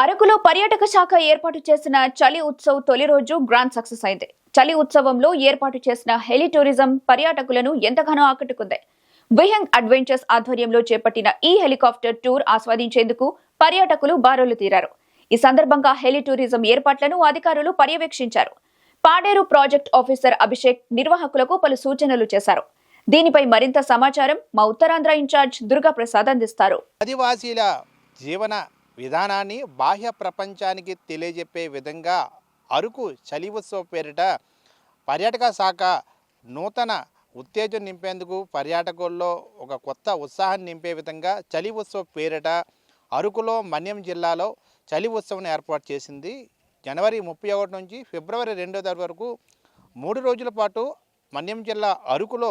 అరకులో పర్యాటక శాఖ ఏర్పాటు చేసిన చలి ఉత్సవ్ తొలి రోజు గ్రాండ్ సక్సెస్ అయింది. చలి ఉత్సవంలో ఏర్పాటు చేసిన హెలి టూరిజం పర్యాటకులను ఎంతగానో ఆకట్టుకుంది. విహంగ్ అడ్వెంచర్స్ ఆధ్వర్యంలో చేపట్టిన ఈ హెలికాప్టర్ టూర్ ఆస్వాదించేందుకు పర్యాటకులు బారులు తీరారు. ఈ సందర్భంగా హెలి టూరిజం ఏర్పాట్లను అధికారులు పర్యవేక్షించారు. పాడేరు ప్రాజెక్ట్ ఆఫీసర్ అభిషేక్ నిర్వాహకులకు పలు సూచనలు చేశారు. దీనిపై మరింత సమాచారం మా ఉత్తరాంధ్ర ఇన్ఛార్జ్ దుర్గాప్రసాద్ అందిస్తారు. ఆదివాసీల జీవన విధానాన్ని బాహ్య ప్రపంచానికి తెలియజెప్పే విధంగా అరకు చలి ఉత్సవ పేరిట పర్యాటక శాఖ నూతన ఉత్తేజం నింపేందుకు పర్యాటకుల్లో ఒక కొత్త ఉత్సాహాన్ని నింపే విధంగా చలి ఉత్సవ పేరిట అరకులో మన్యం జిల్లాలో చలి ఉత్సవం ఏర్పాటు చేసింది. జనవరి ముప్పై ఒకటి నుంచి ఫిబ్రవరి రెండో తారీఖు వరకు మూడు రోజుల పాటు మన్యం జిల్లా అరకులో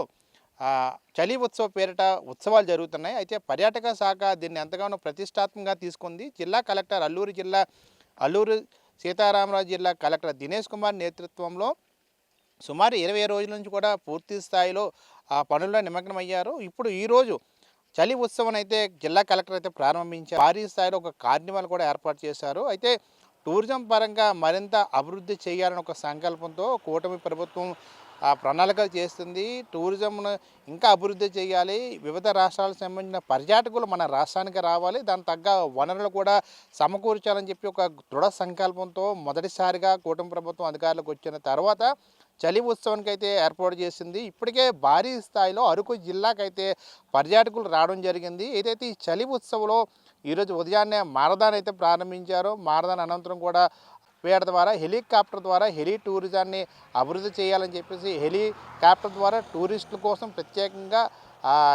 చలి ఉత్సవ పేరిట ఉత్సవాలు జరుగుతున్నాయి. అయితే పర్యాటక శాఖ దీన్ని ఎంతగానో ప్రతిష్టాత్మకంగా తీసుకుంది. జిల్లా కలెక్టర్ అల్లూరు జిల్లా అల్లూరు సీతారామరాజు జిల్లా కలెక్టర్ దినేష్ కుమార్ నేతృత్వంలో సుమారు ఇరవై రోజుల నుంచి కూడా పూర్తి స్థాయిలో ఆ పనుల్లో నిమగ్నమయ్యారు. ఇప్పుడు ఈరోజు చలి ఉత్సవం అయితే జిల్లా కలెక్టర్ అయితే ప్రారంభించారు. భారీ స్థాయిలో ఒక కార్నివాల్ కూడా ఏర్పాటు చేశారు. అయితే టూరిజం పరంగా మరింత అభివృద్ధి చేయాలని ఒక సంకల్పంతో కూటమి ప్రభుత్వం ఆ ప్రణాళికలు చేస్తుంది. టూరిజంను ఇంకా అభివృద్ధి చేయాలి. వివిధ రాష్ట్రాలకు సంబంధించిన పర్యాటకులు మన రాష్ట్రానికి రావాలి. దాని తగ్గ వనరులు కూడా సమకూర్చాలని చెప్పి ఒక దృఢ సంకల్పంతో మొదటిసారిగా కూటమి ప్రభుత్వం అధికారులకు వచ్చిన తర్వాత చలి ఉత్సవానికి అయితే ఏర్పాటు చేసింది. ఇప్పటికే భారీ స్థాయిలో అరకు జిల్లాకైతే పర్యాటకులు రావడం జరిగింది. ఏదైతే ఈ చలి ఉత్సవంలో ఈరోజు ఉదయాన్నే మారదాన్ అయితే ప్రారంభించారు. మారదాన్ అనంతరం కూడా వేట ద్వారా హెలికాప్టర్ ద్వారా హెలి టూరిజాన్ని అభివృద్ధి చేయాలని చెప్పేసి హెలికాప్టర్ ద్వారా టూరిస్టుల కోసం ప్రత్యేకంగా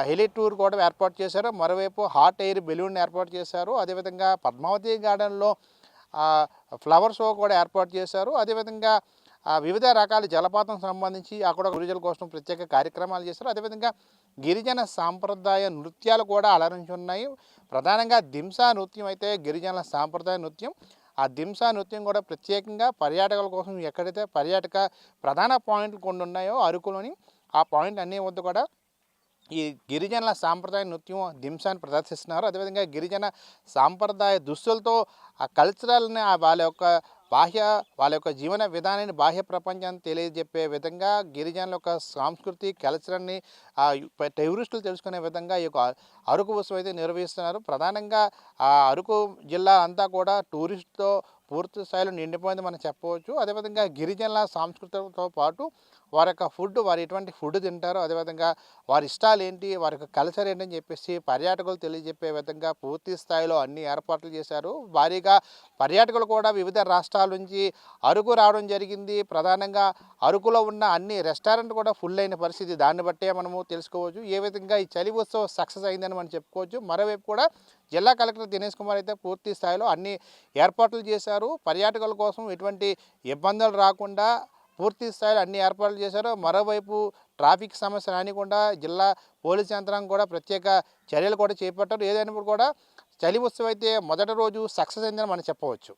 హెలి టూర్ కూడా ఏర్పాటు చేశారు. మరోవైపు హాట్ ఎయిర్ బెలూన్ ఏర్పాటు చేశారు. అదేవిధంగా పద్మావతి గార్డెన్లో ఫ్లవర్ షో కూడా ఏర్పాటు చేశారు. అదేవిధంగా వివిధ రకాల జలపాతం సంబంధించి అక్కడ గిరిజనుల కోసం ప్రత్యేక కార్యక్రమాలు చేశారు. అదేవిధంగా గిరిజన సాంప్రదాయ నృత్యాలు కూడా అలరించి ఉన్నాయి ప్రధానంగా దింసా నృత్యం అయితే గిరిజనుల సాంప్రదాయ నృత్యం. ఆ దింసా నృత్యం కూడా ప్రత్యేకంగా పర్యాటకుల కోసం ఎక్కడైతే పర్యాటక ప్రధాన పాయింట్లు కొన్ని ఉన్నాయో అరకులోని ఆ పాయింట్ అన్ని వద్ద కూడా ఈ గిరిజనుల సాంప్రదాయ నృత్యం దింసాన్ని ప్రదర్శిస్తున్నారు. అదేవిధంగా గిరిజన సాంప్రదాయ దుస్తులతో ఆ కల్చరల్ని ఆ వాళ్ళ యొక్క బాహ్య వాళ్ళ యొక్క జీవన విధానాన్ని బాహ్య ప్రపంచాన్ని తెలియజెప్పే విధంగా గిరిజనుల యొక్క సంస్కృతి కల్చర్ని ఆ టూరిస్టులు తెలుసుకునే విధంగా ఈ యొక్క అరకు ఉత్సవం అయితే నిర్వహిస్తున్నారు. ప్రధానంగా ఆ అరకు జిల్లా అంతా కూడా టూరిస్ట్తో పూర్తి స్థాయిలో నిండిపోయింది మనం చెప్పవచ్చు. అదేవిధంగా గిరిజనుల సంస్కృతితో పాటు వారి యొక్క ఫుడ్ వారు ఎటువంటి ఫుడ్ తింటారో అదేవిధంగా వారి ఇష్టాలు ఏంటి వారి యొక్క కల్చర్ ఏంటని చెప్పేసి పర్యాటకులు తెలియజెప్పే విధంగా పూర్తి స్థాయిలో అన్ని ఏర్పాట్లు చేశారు. భారీగా పర్యాటకులు కూడా వివిధ రాష్ట్రాల నుంచి అరకు రావడం జరిగింది. ప్రధానంగా అరకులో ఉన్న అన్ని రెస్టారెంట్ కూడా ఫుల్ అయిన పరిస్థితి. దాన్ని బట్టే మనము తెలుసుకోవచ్చు. ఏ విధంగా ఈ చలి ఉత్సవం సక్సెస్ అయిందని మనం చెప్పుకోవచ్చు. మరోవైపు కూడా జిల్లా కలెక్టర్ దినేష్ కుమార్ అయితే పూర్తి స్థాయిలో అన్ని ఏర్పాట్లు చేశారు. పర్యాటకుల కోసం ఎటువంటి ఇబ్బందులు రాకుండా పూర్తి స్థాయిలో అన్ని ఏర్పాట్లు చేశారు మరోవైపు ట్రాఫిక్ సమస్య రానికుండా జిల్లా పోలీస్ యంత్రాంగం కూడా ప్రత్యేక చర్యలు కూడా చేపట్టారు. ఏదైనప్పుడు కూడా చలి ఉత్సవం అయితే మొదటి రోజు సక్సెస్ అయిందని మనం చెప్పవచ్చు.